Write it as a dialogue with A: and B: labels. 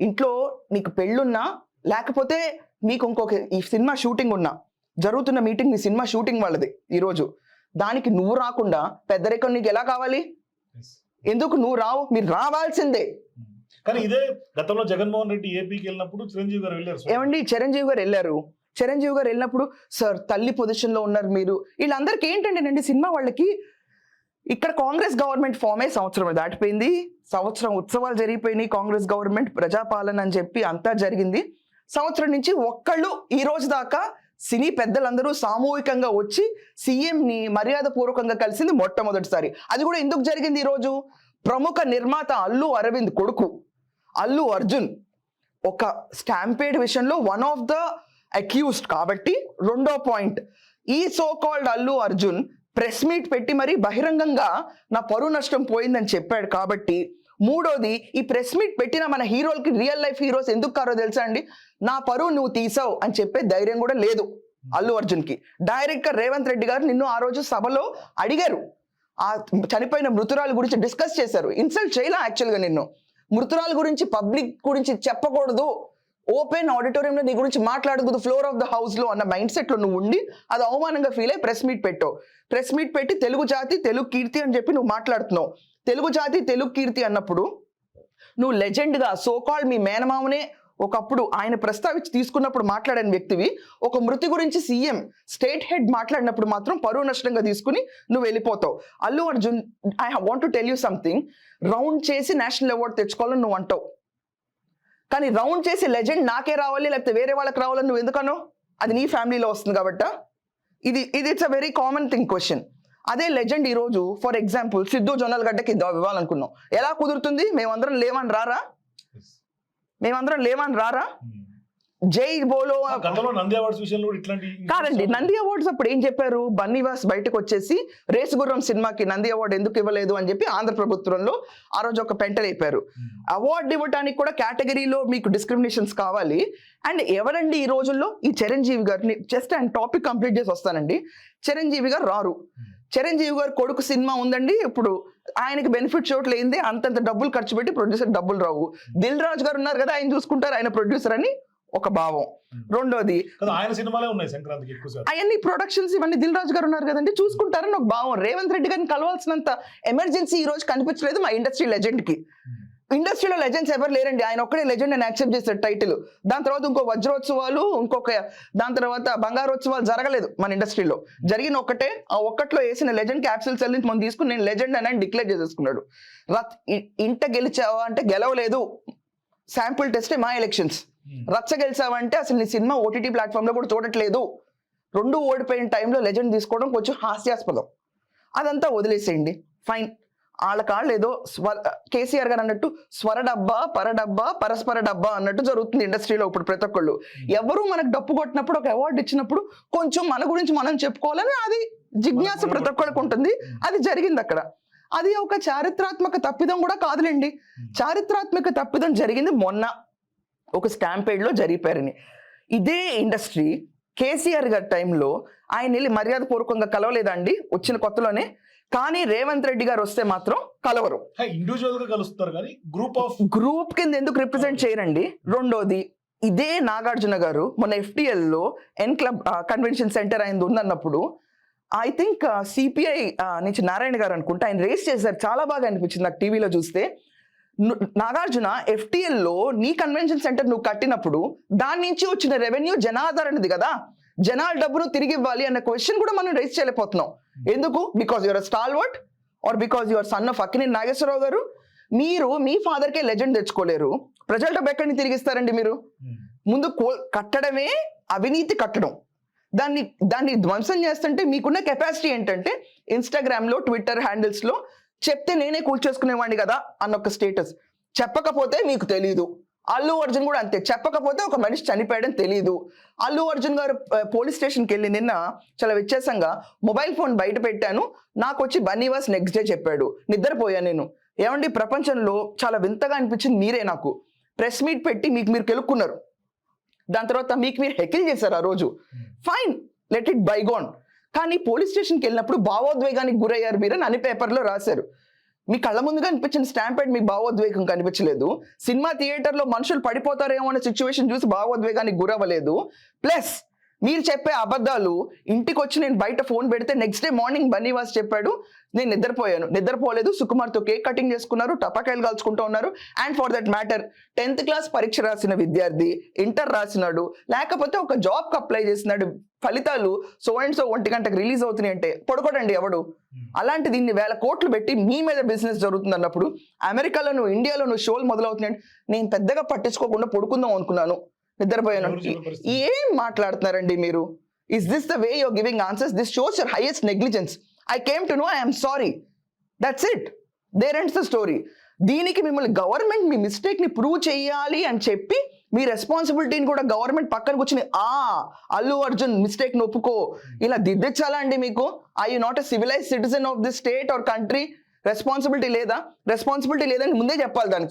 A: ఇంట్లో నీకు పెళ్ళున్నా లేకపోతే నీకు ఇంకొక ఈ సినిమా షూటింగ్ ఉన్నా జరుగుతున్న మీటింగ్ నీ సినిమా షూటింగ్ వాళ్ళది ఈరోజు. దానికి నువ్వు రాకుండా పెద్దరికం నీకు ఎలా కావాలి. ఎందుకు నువ్వు రావు? మీరు రావాల్సిందే.
B: కానీ ఇదే గతంలో జగన్మోహన్ రెడ్డి ఏపీకి వెళ్ళినప్పుడు చిరంజీవి గారు వెళ్ళారు.
A: ఏమండి? చిరంజీవి గారు వెళ్ళారు. చిరంజీవి గారు వెళ్ళినప్పుడు సార్ తల్లి పొజిషన్లో ఉన్నారు మీరు. వీళ్ళందరికీ ఏంటంటేనండి సినిమా వాళ్ళకి ఇక్కడ కాంగ్రెస్ గవర్నమెంట్ ఫామ్ అయ్యి సంవత్సరం దాటిపోయింది. సంవత్సరం ఉత్సవాలు జరిగిపోయినాయి కాంగ్రెస్ గవర్నమెంట్ ప్రజాపాలన అని చెప్పి అంతా జరిగింది. సంవత్సరం నుంచి ఒక్కళ్ళు ఈ రోజు దాకా సినీ పెద్దలందరూ సామూహికంగా వచ్చి సీఎంని మర్యాద పూర్వకంగా కలిసింది మొట్టమొదటిసారి. అది కూడా ఎందుకు జరిగింది ఈరోజు ప్రముఖ నిర్మాత అల్లు అరవింద్ కొడుకు అల్లు అర్జున్ ఒక స్టాంపేడ్ విషయంలో వన్ ఆఫ్ ద అక్యూస్డ్ కాబట్టి రెండో పాయింట్. ఈ so called Allu Arjun press meet పెట్టి మరీ బహిరంగంగా నా పరువు నష్టం పోయిందని చెప్పాడు కాబట్టి మూడోది ఈ ప్రెస్ మీట్ పెట్టిన మన హీరోలకి రియల్ లైఫ్ హీరోస్ ఎందుకు కారో తెలుసా అండి? నా పరువు నువ్వు తీసావు అని చెప్పే ధైర్యం కూడా లేదు అల్లు అర్జున్కి. డైరెక్ట్గా రేవంత్ రెడ్డి గారు నిన్ను ఆ రోజు సభలో అడిగారు. ఆ చనిపోయిన మృతురాల గురించి డిస్కస్ చేశారు. ఇన్సల్ట్ చేయలే యాక్చువల్గా నిన్ను. మృతురాల గురించి పబ్లిక్ గురించి చెప్పకూడదు. ఓపెన్ ఆడిటోరియంలో నీ గురించి మాట్లాడకూడదు ఫ్లోర్ ఆఫ్ ద హౌస్లో అన్న మైండ్ సెట్లో నువ్వు ఉండి అది అవమానంగా ఫీల్ అయ్యి ప్రెస్ మీట్ పెట్టావు. ప్రెస్ మీట్ పెట్టి తెలుగు జాతి తెలుగు కీర్తి అని చెప్పి నువ్వు మాట్లాడుతున్నావు. తెలుగు జాతి తెలుగు కీర్తి అన్నప్పుడు నువ్వు లెజెండ్గా సోకాల్ మీ మేనమామనే ఒకప్పుడు ఆయన ప్రస్తావించి తీసుకున్నప్పుడు మాట్లాడిన వ్యక్తివి ఒక మృతి గురించి సీఎం స్టేట్ హెడ్ మాట్లాడినప్పుడు మాత్రం పరువు నష్టంగా తీసుకుని నువ్వు వెళ్ళిపోతావు. Allu Arjun I want to tell you something round చేసి నేషనల్ అవార్డు తెచ్చుకోవాలని నువ్వు అంటావు. కానీ రౌండ్ చేసి లెజెండ్ నాకే రావాలి లేకపోతే వేరే వాళ్ళకి రావాలని నువ్వు ఎందుకనో? అది నీ ఫ్యామిలీలో వస్తుంది కాబట్టా. ఇది ఇది it's a very common thing question అదే లెజెండ్ ఈ రోజు ఫర్ ఎగ్జాంపుల్ సిద్ధు జొన్నల గడ్డకి ఇద్దాం ఇవ్వాలనుకున్నాం. ఎలా కుదురుతుంది? మేమందరం లేవని రారా. మేమందరం లేవని రారా?
B: ఉమ్.
A: జై బోలో
B: ఆ గతంలో నంది అవార్డ్స్ విషయంలో కూడా ఇట్లాంటి
A: కాదండి నంది అవార్డ్స్ అప్పుడు ఏం చెప్పారు? బన్నీవాస్ బయటకు వచ్చేసి రేసు గుర్రం సినిమాకి నంది అవార్డు ఎందుకు ఇవ్వలేదు అని చెప్పి ఆంధ్ర ప్రభుత్వంలో ఆ రోజు ఒక పెంటలేపారు. అవార్డు ఇవ్వడానికి కూడా కేటగిరీలో మీకు డిస్క్రిమినేషన్స్ కావాలి. అండ్ ఎవరండి ఈ రోజుల్లో ఈ చిరంజీవి గారిని జస్ట్ అండ్ టాపిక్ కంప్లీట్ చేసి వస్తానండి. చిరంజీవి గారు రారు. చిరంజీవి గారు కొడుకు సినిమా ఉందండి. ఇప్పుడు ఆయనకి బెనిఫిట్ చోట్ల ఏంది అంతంత డబ్బులు ఖర్చు పెట్టి ప్రొడ్యూసర్ డబ్బులు రావు. దిల్ రాజు గారు ఉన్నారు కదా ఆయన చూసుకుంటారు ఆయన ప్రొడ్యూసర్ అని. ఒక భావం. రెండోది
B: ఆయన సినిమాలే ఉన్నాయి సంక్రాంతికి
A: అవన్నీ ప్రొడక్షన్స్ ఇవన్నీ దిల్ రాజు గారు ఉన్నారు కదండి చూసుకుంటారని ఒక భావం. రేవంత్ రెడ్డి గారిని కలవాల్సినంత ఎమర్జెన్సీ ఈ రోజు కనిపించలేదు మా ఇండస్ట్రీ లెజెండ్కి. ఇండస్ట్రీలో లెజెండ్స్ ఎవరు లేరండి? ఆయన ఒక్కడే లెజెండ్ అని యాక్సెప్ట్ చేశారు టైటిల్ దాని తర్వాత ఇంకో వజ్రోత్సవాలు ఇంకొక దాని తర్వాత బంగారోత్సవాలు జరగలేదు మన ఇండస్ట్రీలో జరిగిన ఒక్కటే ఆ ఒక్కట్లో వేసిన లెజెండ్ క్యాప్సిల్స్ అల్లి మనం తీసుకుని నేను లెజెండ్ అని డిక్లేర్ చేసేసుకున్నాడు. రత్ ఇంట గెలిచావా అంటే గెలవలేదు. శాంపుల్ టెస్టే మా ఎలక్షన్స్. రచ్చ గెలిచావంటే అసలు నీ సినిమా ఓటీటీ ప్లాట్ఫామ్లో కూడా చూడట్లేదు. రెండు ఓడిపోయిన టైంలో లెజెండ్ తీసుకోవడం కొంచెం హాస్యాస్పదం. అదంతా వదిలేసేయండి. ఫైన్. వాళ్ళ కాళ్ళు ఏదో స్వ కేసీఆర్ గారు అన్నట్టు స్వర డబ్బా పర డబ్బా పరస్పర డబ్బా అన్నట్టు జరుగుతుంది ఇండస్ట్రీలో ఇప్పుడు ప్రతి ఒక్కళ్ళు. ఎవరు మనకు డప్పు కొట్టినప్పుడు ఒక అవార్డు ఇచ్చినప్పుడు కొంచెం మన గురించి మనం చెప్పుకోవాలని అది జిజ్ఞాస ప్రతి ఒక్కరికి ఉంటుంది. అది జరిగింది అక్కడ. అది ఒక చారిత్రాత్మక తప్పిదం కూడా కాదులేండి. చారిత్రాత్మక తప్పిదం జరిగింది మొన్న. ఒక స్టాంపేడ్లో జరిపారని. ఇదే ఇండస్ట్రీ కేసీఆర్ గారి టైంలో ఆయన వెళ్ళి మర్యాద పూర్వకంగా కలవలేదండి వచ్చిన కొత్తలోనే. కానీ రేవంత్ రెడ్డి గారు వస్తే మాత్రం కలవరు.
B: ఇండివిజువల్గా కలుస్తారు కానీ గ్రూప్ ఆఫ్
A: గ్రూప్ కింద ఎందుకు రిప్రజెంట్ చేయరండి? రెండోది ఇదే నాగార్జున గారు మొన్న FTL లో ఎన్ క్లబ్ కన్వెన్షన్ సెంటర్ అయింది ఉందన్నప్పుడు ఐ థింక్ సిపిఐ నుంచి నారాయణ గారు అనుకుంటే ఆయన రేస్ చేశారు. చాలా బాగా అనిపించింది నాకు టీవీలో చూస్తే. నాగార్జున FTL లో నీ కన్వెన్షన్ సెంటర్ నువ్వు కట్టినప్పుడు దాని నుంచి వచ్చిన రెవెన్యూ జనాధారణది కదా. జనాల డబ్బును తిరిగి ఇవ్వాలి అన్న క్వశ్చన్ కూడా మనం రేస్ చేయలేకపోతున్నాం. ఎందుకు? Because your stalwart or because your son of Akkineni Nageswara Rao గారు. మీరు మీ ఫాదర్కే లెజెండ్ తెచ్చుకోలేరు. ప్రజల డబ్బు ఎక్కడి నుంచి తిరిగిస్తారండి మీరు? ముందు కో- కట్టడమే అవినీతి కట్టడం. దాన్ని దాన్ని ధ్వంసం చేస్తుంటే మీకున్న కెపాసిటీ ఏంటంటే ఇన్స్టాగ్రామ్లో ట్విట్టర్ హ్యాండిల్స్లో చెప్తే నేనే కూల్చేసుకునేవాడిని కదా అన్న ఒక స్టేటస్. చెప్పకపోతే మీకు తెలియదు అల్లు అర్జున్ కూడా అంతే. చెప్పకపోతే ఒక మనిషి చనిపోయాడని తెలియదు అల్లు అర్జున్ గారు పోలీస్ స్టేషన్కి వెళ్ళి నిన్న చాలా వ్యత్యాసంగా మొబైల్ ఫోన్ బయట పెట్టాను. నాకు వచ్చి బన్నీవాస్ నెక్స్ట్ డే చెప్పాడు. నిద్రపోయాను నేను. ఏమండి ప్రపంచంలో చాలా వింతగా అనిపించింది మీరే నాకు. ప్రెస్ మీట్ పెట్టి మీకు మీరు కెలుక్కున్నారు. దాని తర్వాత మీకు మీరు హెకిల్ చేశారు ఆ రోజు. ఫైన్ లెట్ ఇట్ బైగోన్ కానీ పోలీస్ స్టేషన్కి వెళ్ళినప్పుడు భావోద్వేగానికి గురయ్యారు మీరు అని అన్ని పేపర్లో రాశారు. మీ కళ్ళ ముందుగా అనిపించిన స్టాంపేడ్ మీకు భావోద్వేగం కనిపించలేదు. సినిమా థియేటర్లో మనుషులు పడిపోతారేమో అనే సిచ్యువేషన్ చూసి భావోద్వేగానికి గురవ్వలేదు. ప్లస్ మీరు చెప్పే అబద్ధాలు ఇంటికి వచ్చి నేను బయట ఫోన్ పెడితే నెక్స్ట్ డే మార్నింగ్ బన్నీవాస్ చెప్పాడు నేను నిద్రపోయాను. నిద్రపోలేదు. సుకుమార్తో కేక్ కటింగ్ చేసుకున్నారు. టపాకాయలు కాల్చుకుంటూ ఉన్నారు. And for that matter tenth class పరీక్ష రాసిన విద్యార్థి ఇంటర్ రాసినాడు. లేకపోతే ఒక జాబ్కి అప్లై చేసినాడు. ఫలితాలు సో అండ్ సో ఒంటి గంటకు రిలీజ్ అవుతున్నాయి అంటే పడుకోడండి ఎవడు. అలాంటి దీన్ని వేల కోట్లు పెట్టి మీ మీద బిజినెస్ జరుగుతుంది అన్నప్పుడు అమెరికాలోను ఇండియాలోను షోలు మొదలవుతున్నాయి నేను పెద్దగా పట్టించుకోకుండా పడుకుందాం అనుకున్నాను. నిద్రపోయాను? ఏం మాట్లాడుతున్నారండి మీరు? Is this the way your giving answers this shows your highest negligence I came to know I'm sorry that's it there ends the story దీనికి మిమ్మల్ని గవర్నమెంట్ మీ మిస్టేక్ని ప్రూవ్ చేయాలి అని చెప్పి మీ రెస్పాన్సిబిలిటీని కూడా గవర్నమెంట్ పక్కన కూర్చుని ఆ అల్లు అర్జున్ మిస్టేక్ ఒప్పుకో. ఇలా దిద్దించాలా అండి మీకు. I you not a civilize citizen of the state or country responsibility లేదా? రెస్పాన్సిబిలిటీ లేదని ముందే చెప్పాలి దానికి.